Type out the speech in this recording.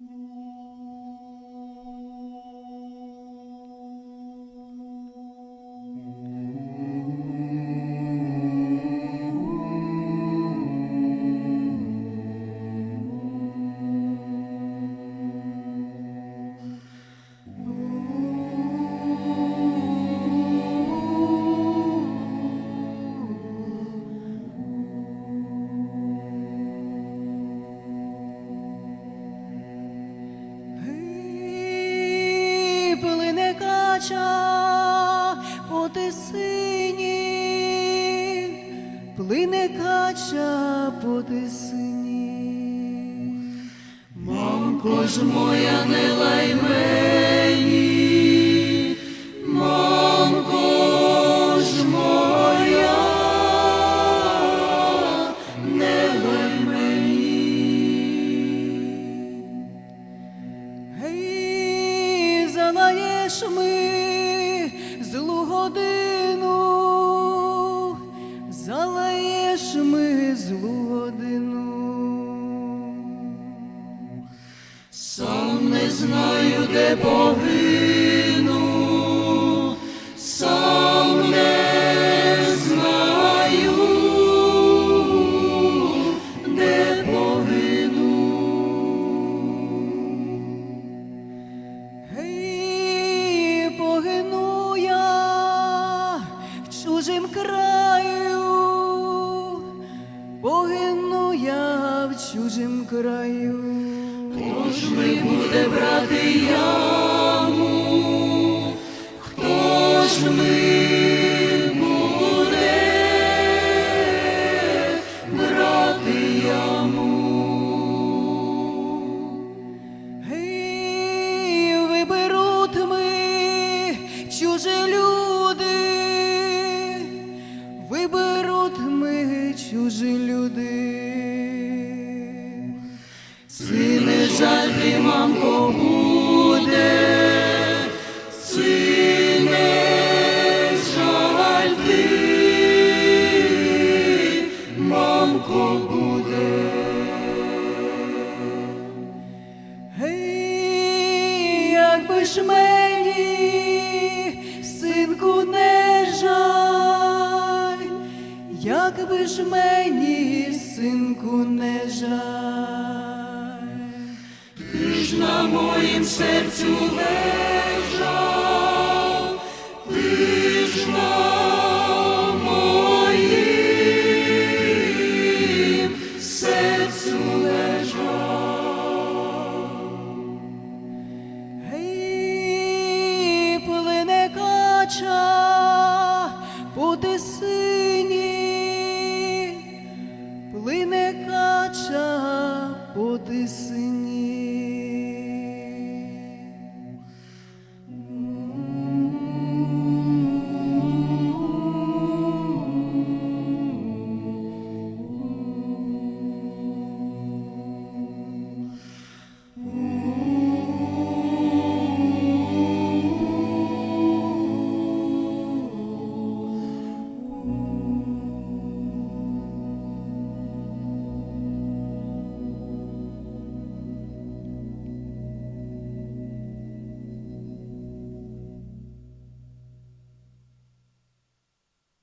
Гей, Ж моя не лай Сам не знаю, де погину, сам не знаю, де погину. Гей, погину я в чужим краю, погину я в чужим краю. Ми буде брати яму? Хто ж ми буде брати яму? Гей, виберуть ми чужі люди, виберуть ми чужі люди. Сине жаль ти, мамко, буде, сине жаль ти, мамко, буде. Гей, якби ж мені, синку, не жаль, якби ж мені, синку, не жаль, ти ж на моїм серцю